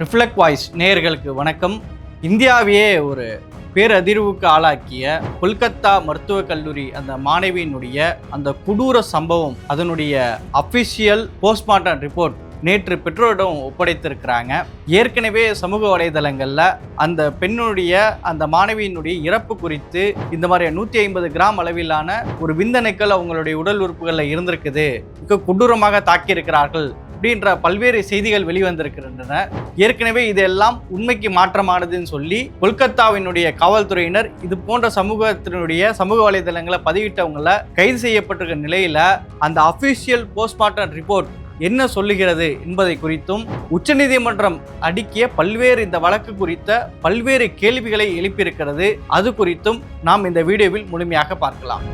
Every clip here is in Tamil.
ரிஃப்ளெக்ட் வாய்ஸ் நேயர்களுக்கு வணக்கம். இந்தியாவையே ஒரு பேரதிர்வுக்கு ஆளாக்கிய கொல்கத்தா மருத்துவக் கல்லூரி அந்த மாணவியினுடைய அந்த கொடூர சம்பவம் அதனுடைய அஃபிஷியல் போஸ்ட்மார்ட்டம் ரிப்போர்ட் நேற்று பெற்றோரிடம் ஒப்படைத்திருக்கிறாங்க. ஏற்கனவே சமூக வலைதளங்களில் அந்த பெண்ணுடைய அந்த மாணவியினுடைய இறப்பு குறித்து இந்த மாதிரி நூற்றி ஐம்பது கிராம் அளவிலான ஒரு விந்தணுக்கள் அவங்களுடைய உடல் உறுப்புகளில் இருந்திருக்குது. மிக கொடூரமாக தாக்கியிருக்கிறார்கள். அப்படின்ற பல்வேறு செய்திகள் வெளிவந்திருக்கின்றன. ஏற்கனவே இதெல்லாம் உண்மைக்கு மாற்றமானதுன்னு சொல்லி கொல்கத்தாவினுடைய காவல்துறையினர் இது போன்ற சமூகத்தினுடைய சமூக வலைதளங்களை பதிவிட்டவங்களை கைது செய்யப்பட்டிருக்க நிலையில அந்த அபிஷியல் போஸ்ட்மார்ட்டம் ரிப்போர்ட் என்ன சொல்லுகிறது என்பதை குறித்தும் உச்சநீதிமன்றம் அடுக்கிய பல்வேறு இந்த வழக்கு குறித்த பல்வேறு கேள்விகளை எழுப்பியிருக்கிறது. அது குறித்தும் நாம் இந்த வீடியோவில் முழுமையாக பார்க்கலாம்.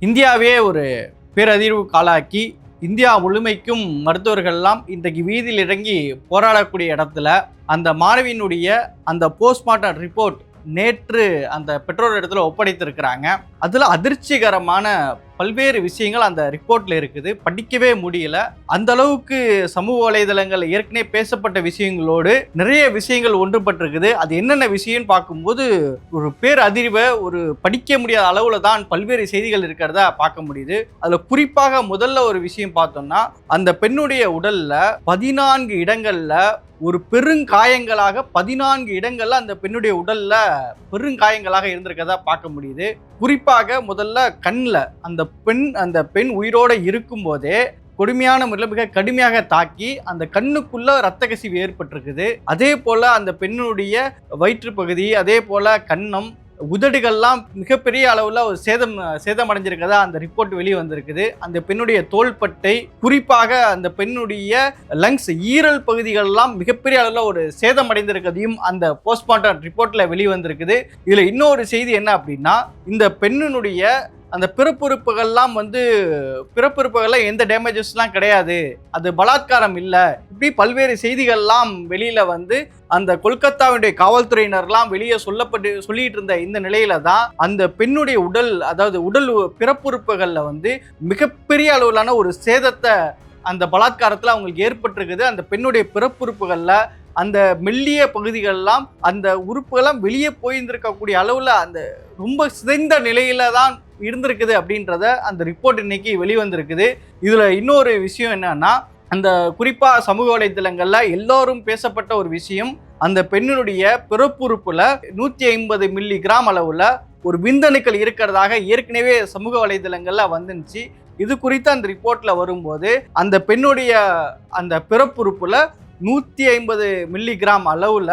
இந்தியாவே ஒரு பேரதிர்வு காலாக்கி இந்தியா முழுமைக்கும் மருத்துவர்கள்லாம் இன்றைக்கு வீதியில் இறங்கி போராடக்கூடிய இடத்துல அந்த மாணவியினுடைய அந்த போஸ்ட்மார்ட்டம் ரிப்போர்ட் நேற்று அந்த பெற்றோர் இடத்துல ஒப்படைத்திருக்கிறாங்க. அதில் அதிர்ச்சிகரமான பல்வேறு விஷயங்கள் அந்த ரிப்போர்ட்டில் இருக்குது. படிக்கவே முடியல. அந்த அளவுக்கு சமூக வலைதளங்கள் ஏற்கனவே பேசப்பட்ட விஷயங்களோடு நிறைய விஷயங்கள் ஒன்றுபட்டிருக்குது. அது என்னென்ன விஷயம்னு பார்க்கும்போது ஒரு பேர் அதிர்வை ஒரு படிக்க முடியாத அளவில் தான் பல்வேறு செய்திகள் இருக்கிறதா பார்க்க முடியுது. அதில் குறிப்பாக முதல்ல ஒரு விஷயம் பார்த்தோம்னா அந்த பெண்ணுடைய உடலில் பதினான்கு இடங்களில் ஒரு பெருங்காயங்களாக பதினான்கு இடங்கள்ல அந்த பெண்ணுடைய உடல்ல பெருங்காயங்களாக இருந்திருக்கதா பார்க்க முடியுது. குறிப்பாக முதல்ல கண்ணில் அந்த பெண் அந்த பெண் உயிரோட இருக்கும்போதே கொடுமையான முறையில் மிக கடுமையாக தாக்கி அந்த கண்ணுக்குள்ள ரத்த கசிவு ஏற்பட்டிருக்குது. அதே போல் அந்த பெண்ணுடைய வயிற்று பகுதி அதே போல் கன்னம் உதடுகள்லாம் மிகப்பெரிய அளவில் ஒரு சேதம் சேதமடைஞ்சிருக்கதா அந்த ரிப்போர்ட் வெளியே வந்திருக்குது அந்த பெண்ணுடைய தோள்பட்டை குறிப்பாக அந்த பெண்ணுடைய லங்ஸ் ஈரல் பகுதிகளெல்லாம் மிகப்பெரிய அளவில் ஒரு சேதமடைந்திருக்கதையும் அந்த போஸ்ட்மார்ட்டம் ரிப்போர்ட்டில் வெளிவந்திருக்குது. இதில் இன்னொரு செய்தி என்ன அப்படின்னா இந்த பெண்ணினுடைய அந்த பிறப்புறுப்புகள்லாம் வந்து பிறப்புறுப்புகள்லாம் எந்த டேமேஜஸ்லாம் கிடையாது. அது பலாத்காரம் இல்லை. இப்படி பல்வேறு செய்திகள்லாம் வெளியில் வந்து அந்த கொல்கத்தாவுடைய காவல்துறையினர்லாம் வெளியே சொல்லப்பட்டு சொல்லிட்டு இருந்த இந்த நிலையில தான் அந்த பெண்ணுடைய உடல் அதாவது உடல் பிறப்புறுப்புகளில் வந்து மிகப்பெரிய அளவிலான ஒரு சேதத்தை அந்த பலாத்காரத்தில் அவங்களுக்கு ஏற்பட்டிருக்குது. அந்த பெண்ணுடைய பிறப்புறுப்புகளில் அந்த மெல்லிய பகுதிகளெல்லாம் அந்த உறுப்புகள்லாம் வெளியே போயிருந்திருக்கக்கூடிய அளவில் அந்த ரொம்ப சிதைந்த நிலையில தான் இருந்திருக்குது அப்படின்றத அந்த ரிப்போர்ட் இன்னைக்கு வெளிவந்திருக்குது. இதில் இன்னொரு விஷயம் என்னன்னா அந்த குறிப்பாக சமூக வலைத்தளங்களில் எல்லோரும் பேசப்பட்ட ஒரு விஷயம் அந்த பெண்ணினுடைய பிறப்புறுப்பில் நூற்றி ஐம்பது மில்லி கிராம் அளவில் ஒரு விந்தணுக்கள் இருக்கிறதாக ஏற்கனவே சமூக வலைதளங்களில் வந்துருந்துச்சு. இது குறித்து அந்த ரிப்போர்ட்ல வரும்போது அந்த பெண்ணுடைய அந்த பிறப்புறுப்புல நூற்றி ஐம்பது மில்லிகிராம் அளவில்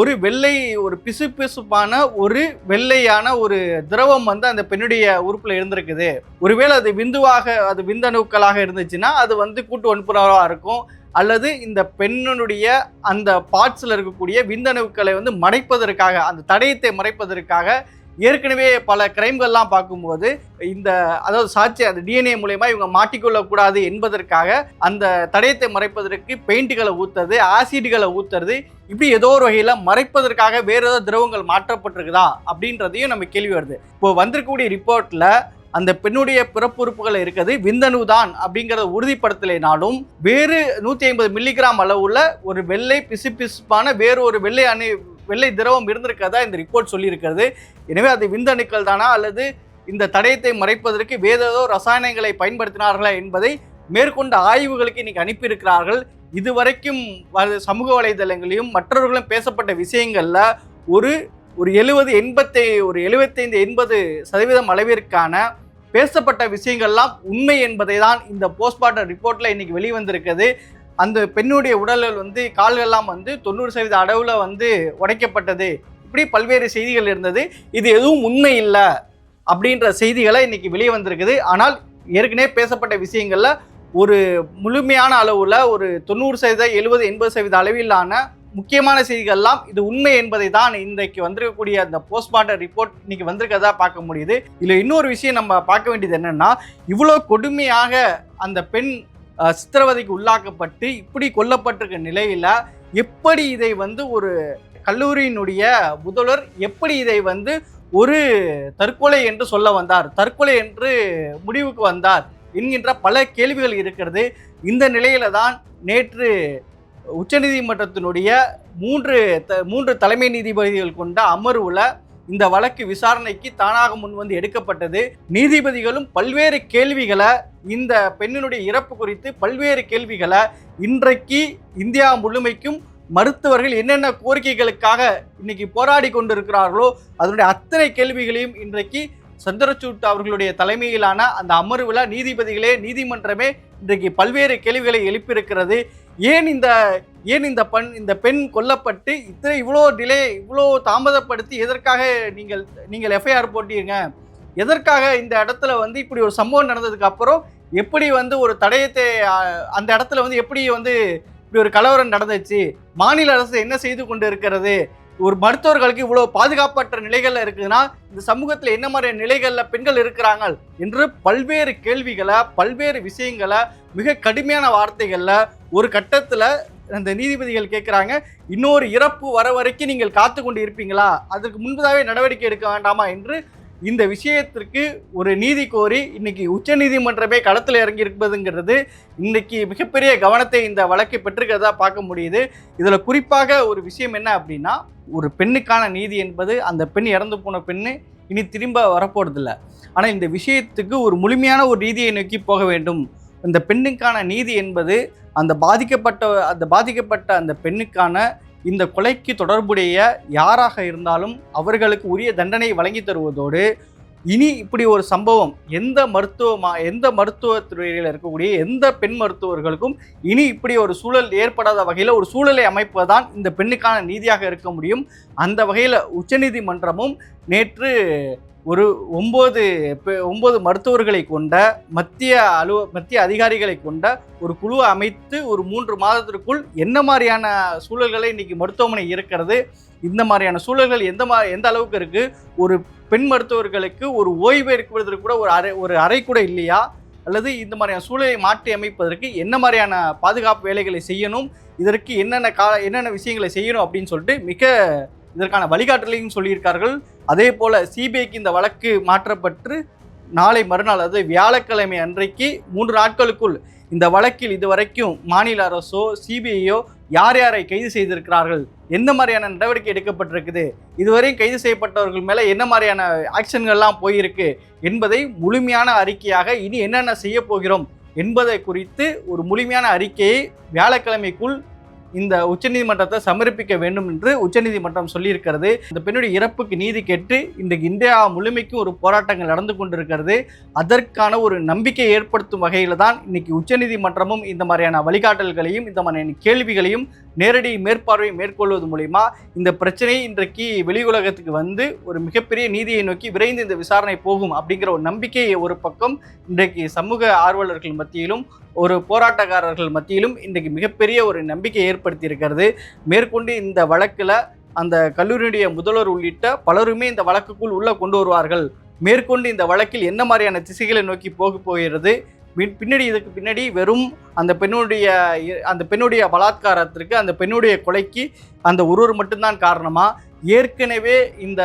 ஒரு வெள்ளை ஒரு பிசு பிசுப்பான ஒரு வெள்ளையான ஒரு திரவம் வந்து அந்த பெண்ணுடைய உறுப்பில் இருந்திருக்குது. ஒருவேளை அது விந்துவாக அது விந்தணுக்களாக இருந்துச்சுன்னா அது வந்து கூட்டு வன்புறவாக இருக்கும். அல்லது இந்த பெண்ணுடைய அந்த பார்ட்ஸில் இருக்கக்கூடிய விந்தணுக்களை வந்து மறைப்பதற்காக அந்த தடயத்தை மறைப்பதற்காக ஏற்கனவே பல கிரைம்கள்லாம் பார்க்கும்போது இந்த அதாவது சாட்சி அந்த டிஎன்ஏ மூலயமா இவங்க மாட்டிக்கொள்ளக்கூடாது என்பதற்காக அந்த தடயத்தை மறைப்பதற்கு பெயிண்ட்டுகளை ஊத்துறது ஆசிடுகளை ஊத்துறது இப்படி ஏதோ ஒரு வகையில் மறைப்பதற்காக வேறு ஏதோ திரவங்கள் மாற்றப்பட்டிருக்குதா அப்படின்றதையும் நம்ம கேள்வி வருது. இப்போ வந்திருக்கக்கூடிய ரிப்போர்ட்டில் அந்த பெண்ணுடைய பிறப்புறுப்புகள் இருக்கிறது விந்தணு தான் அப்படிங்கிறத உறுதிப்படுத்தலைனாலும் வேறு நூற்றி ஐம்பது மில்லிகிராம் அளவுள்ள ஒரு வெள்ளை பிசு பிசுப்பான வேறு ஒரு வெள்ளை அணு வெள்ளை திரவம் இருந்திருக்கதா இந்த ரிப்போர்ட் சொல்லியிருக்கிறது. எனவே அது விந்தணுக்கள் தானா அல்லது இந்த தடயத்தை மறைப்பதற்கு வேற ஏதோ ரசாயனங்களை பயன்படுத்தினார்களா என்பதை மேற்கொண்ட ஆய்வுகளுக்கு இன்னைக்கு அனுப்பியிருக்கிறார்கள். இதுவரைக்கும் சமூக வலைதளங்களையும் மற்றவர்களும் பேசப்பட்ட விஷயங்களில் ஒரு ஒரு எழுபது எண்பத்தை ஒரு எழுபத்தைந்து எண்பது சதவீதம் அளவிற்கான பேசப்பட்ட விஷயங்கள்லாம் உண்மை என்பதை தான் இந்த போஸ்ட்மார்ட்டம் ரிப்போர்ட்டில் இன்றைக்கி வெளிவந்திருக்குது அந்த பெண்ணுடைய உடல்கள் வந்து கால்கள்லாம் வந்து தொண்ணூறு சதவீத அளவில் வந்து உடைக்கப்பட்டது. இப்படி பல்வேறு செய்திகள் இருந்தது. இது எதுவும் உண்மை இல்லை அப்படின்ற செய்திகளை இன்னைக்கு வெளியே வந்திருக்குது. ஆனால் ஏற்கனவே பேசப்பட்ட விஷயங்களில் ஒரு முழுமையான அளவில் ஒரு தொண்ணூறு சதவீத எழுபது எண்பது சதவீத அளவிலான முக்கியமான செய்திகள்லாம் இது உண்மை என்பதை தான் இன்றைக்கு வந்திருக்கக்கூடிய அந்த போஸ்ட்மார்ட்டம் ரிப்போர்ட் இன்னைக்கு வந்திருக்கதா பார்க்க முடியுது. இதில் இன்னொரு விஷயம் நம்ம பார்க்க வேண்டியது என்னென்னா இவ்வளோ கொடுமையாக அந்த பெண் சித்திரவதைக்கு உள்ளாக்கப்பட்டு இப்படி கொல்லப்பட்டிருக்க நிலையில் எப்படி இதை வந்து ஒரு கல்லூரியினுடைய முதல்வர் எப்படி இதை வந்து ஒரு தற்கொலை என்று சொல்ல வந்தார் தற்கொலை என்று முடிவுக்கு வந்தார் என்கின்ற பல கேள்விகள் இருக்கிறது. இந்த நிலையில தான் நேற்று உச்சநீதிமன்றத்தினுடைய மூன்று த- மூன்று தலைமை நீதிபதிகள் கொண்ட அமர்வுல இந்த வழக்கு விசாரணைக்கு தானாக முன் வந்து எடுக்கப்பட்டது. நீதிபதிகளும் பல்வேறு கேள்விகளை இந்த பெண்ணினுடைய இறப்பு குறித்து பல்வேறு கேள்விகளை இன்றைக்கு இந்தியா முழுமைக்கும் மருத்துவர்கள் என்னென்ன கோரிக்கைகளுக்காக இன்னைக்கு போராடி கொண்டிருக்கிறார்களோ அதனுடைய அத்தனை கேள்விகளையும் இன்றைக்கு சந்திரசூட் அவர்களுடைய தலைமையிலான அந்த அமர்வில் நீதிபதிகளே நீதிமன்றமே இன்றைக்கு பல்வேறு கேள்விகளை எழுப்பியிருக்கிறது. ஏன் இந்த ஏன் இந்த பெண் இந்த பெண் கொல்லப்பட்டு இத்தனை இவ்வளோ டிலே இவ்வளோ தாமதப்படுத்தி எதற்காக நீங்கள் நீங்கள் எஃப்ஐஆர் போட்டீங்க? எதற்காக இந்த இடத்துல வந்து இப்படி ஒரு சம்பவம் நடந்ததுக்கு அப்புறம் எப்படி வந்து ஒரு தடயத்தை அந்த இடத்துல வந்து எப்படி வந்து இப்படி ஒரு கலவரம் நடந்துச்சு? மாநில அரசு என்ன செய்து கொண்டு இருக்கிறது? ஒரு மருத்துவர்களுக்கு இவ்வளோ பாதுகாப்பற்ற நிலைகள்ல இருக்குதுன்னா இந்த சமூகத்தில் என்ன மாதிரியான நிலைகளில் பெண்கள் இருக்கிறாங்க என்று பல்வேறு கேள்விகளை பல்வேறு விஷயங்களை மிக கடுமையான வார்த்தைகளில் ஒரு கட்டத்தில் அந்த நீதிபதிகள் கேட்குறாங்க இன்னொரு இறப்பு வர வரைக்கும் நீங்கள் காத்து கொண்டு இருப்பீங்களா? அதற்கு முன்பதாகவே நடவடிக்கை எடுக்க வேண்டாமா? என்று இந்த விஷயத்திற்கு ஒரு நீதி கோரி இன்னைக்கு உச்சநீதிமன்றமே களத்தில் இறங்கி இருப்பதுங்கிறது இன்னைக்கு மிகப்பெரிய கவனத்தை இந்த வழக்கை பெற்றிருக்கிறதா பார்க்க முடியுது. இதில் குறிப்பாக ஒரு விஷயம் என்ன அப்படின்னா ஒரு பெண்ணுக்கான நீதி என்பது அந்த பெண் இறந்து போன பெண்ணு இனி திரும்ப வரப்போறதில்ல. ஆனால் இந்த விஷயத்துக்கு ஒரு முழுமையான ஒரு நீதியை நோக்கி போக வேண்டும். இந்த பெண்ணுக்கான நீதி என்பது அந்த பாதிக்கப்பட்ட அந்த பாதிக்கப்பட்ட அந்த பெண்ணுக்கான இந்த கொலைக்கு தொடர்புடைய யாராக இருந்தாலும் அவர்களுக்கு உரிய தண்டனை வழங்கி தருவதோடு இனி இப்படி ஒரு சம்பவம் எந்த மருத்துவமா எந்த மருத்துவத்துறையில் இருக்கக்கூடிய எந்த பெண் மருத்துவர்களுக்கும் இனி இப்படி ஒரு சூழல் ஏற்படாத வகையில் ஒரு சூழலை அமைப்பதுதான் இந்த பெண்ணுக்கான நீதியாக இருக்க முடியும். அந்த வகையில் உச்சநீதிமன்றமும் நேற்று ஒரு ஒம்பது ஒம்பது மருத்துவர்களை கொண்ட மத்திய அலுவ மத்திய அதிகாரிகளை கொண்ட ஒரு குழுவை அமைத்து ஒரு மூன்று மாதத்திற்குள் என்ன மாதிரியான சூழல்களை இன்றைக்கி மருத்துவமனை இருக்கிறது? இந்த மாதிரியான சூழல்கள் எந்த மா எந்த அளவுக்கு இருக்குது ஒரு பெண் மருத்துவர்களுக்கு ஒரு ஓய்வு எடுப்பதற்கு கூட ஒரு அறை ஒரு அறை கூட இல்லையா? அல்லது இந்த மாதிரியான சூழலை மாற்றி அமைப்பதற்கு என்ன மாதிரியான பாதுகாப்பு வேலைகளை செய்யணும்? இதற்கு என்னென்ன கா என்னென்ன விஷயங்களை செய்யணும் அப்படின்னு சொல்லிட்டு மிக இதற்கான வழிகாட்டலையும் சொல்லியிருக்கார்கள். அதே போல் சிபிஐக்கு இந்த வழக்கு மாற்றப்பட்டு நாளை மறுநாள் அதாவது வியாழக்கிழமை அன்றைக்கு மூன்று நாட்களுக்குள் இந்த வழக்கில் இதுவரைக்கும் மாநில அரசோ சிபிஐயோ யார் யாரை கைது செய்திருக்கிறார்கள்? எந்த மாதிரியான நடவடிக்கை எடுக்கப்பட்டிருக்குது? இதுவரையும் கைது செய்யப்பட்டவர்கள் மேலே என்ன மாதிரியான ஆக்ஷன்கள்லாம் போயிருக்கு? என்பதை முழுமையான அறிக்கையாக இனி என்னென்ன செய்ய போகிறோம்? என்பதை குறித்து ஒரு முழுமையான அறிக்கையை வியாழக்கிழமைக்குள் இந்த உச்சநீதிமன்றத்தை சமர்ப்பிக்க வேண்டும் என்று உச்சநீதிமன்றம் சொல்லியிருக்கிறது. இந்த பெண்ணுடைய இறப்புக்கு நீதி கேட்டு இன்றைக்கு இந்தியா முழுமைக்கும் ஒரு போராட்டங்கள் நடந்து கொண்டிருக்கிறது. அதற்கான ஒரு நம்பிக்கை ஏற்படுத்தும் வகையில் தான் இன்னைக்கு உச்சநீதிமன்றமும் இந்த மாதிரியான வழிகாட்டல்களையும் இந்த மாதிரியான கேள்விகளையும் நேரடி மேற்பார்வை மேற்கொள்வது மூலிமா இந்த பிரச்சனை இன்றைக்கு வெளியுலகத்துக்கு வந்து ஒரு மிகப்பெரிய நீதியை நோக்கி விரைந்து இந்த விசாரணை போகும் அப்படிங்கிற ஒரு நம்பிக்கையை ஒரு பக்கம் இன்றைக்கு சமூக ஆர்வலர்கள் மத்தியிலும் ஒரு போராட்டக்காரர்கள் மத்தியிலும் இன்றைக்கு மிகப்பெரிய ஒரு நம்பிக்கை ஏற்படுத்தி இருக்கிறது மேற்கொண்டு இந்த வழக்கில் அந்த கல்லூரியுடைய முதல்வர் உள்ளிட்ட பலருமே இந்த வழக்குக்குள் உள்ளே கொண்டு வருவார்கள். மேற்கொண்டு இந்த வழக்கில் என்ன மாதிரியான திசைகளை நோக்கி போக போகிறது? பின்னாடி இதுக்கு பின்னாடி வெறும் அந்த பெண்ணுடைய அந்த பெண்ணுடைய பலாத்காரத்திற்கு அந்த பெண்ணுடைய கொலைக்கு அந்த ஒருவர் மட்டும்தான் காரணமா? ஏற்கனவே இந்த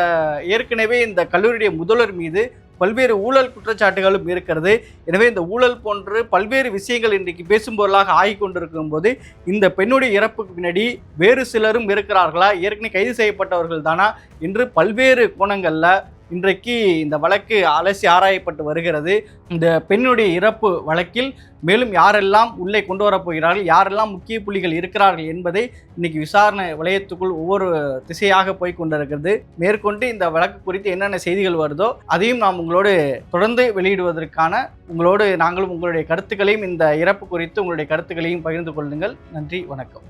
ஏற்கனவே இந்த கல்லூரியுடைய முதல்வர் மீது பல்வேறு ஊழல் குற்றச்சாட்டுகளும் இருக்கிறது. எனவே இந்த ஊழல் போன்று பல்வேறு விஷயங்கள் இன்றைக்கு பேசும் பொருளாக ஆகிக் கொண்டிருக்கும் போது இந்த பெண்ணுடைய இறப்புக்கு பின்னாடி வேறு சிலரும் இருக்கிறார்களா? ஏற்கனவே கைது செய்யப்பட்டவர்கள் தானா என்று பல்வேறு கோணங்களில் இன்றைக்கு இந்த வழக்கு அலசி ஆராயப்பட்டு வருகிறது. இந்த பெண்ணுடைய இறப்பு வழக்கில் மேலும் யாரெல்லாம் உள்ளே கொண்டு வரப்போகிறார்கள் யாரெல்லாம் முக்கிய புள்ளிகள் இருக்கிறார்கள் என்பதை இன்னைக்கு விசாரணை வளையத்துக்குள் ஒவ்வொரு திசையாக போய் கொண்டிருக்கிறது. மேற்கொண்டு இந்த வழக்கு குறித்து என்னென்ன செய்திகள் வருதோ அதையும் நாம் உங்களோடு தொடர்ந்து வெளியிடுவதற்கான உங்களோடு நாங்களும் உங்களுடைய கருத்துக்களையும் இந்த இறப்பு குறித்து உங்களுடைய கருத்துக்களையும் பகிர்ந்து கொள்ளுங்கள். நன்றி வணக்கம்.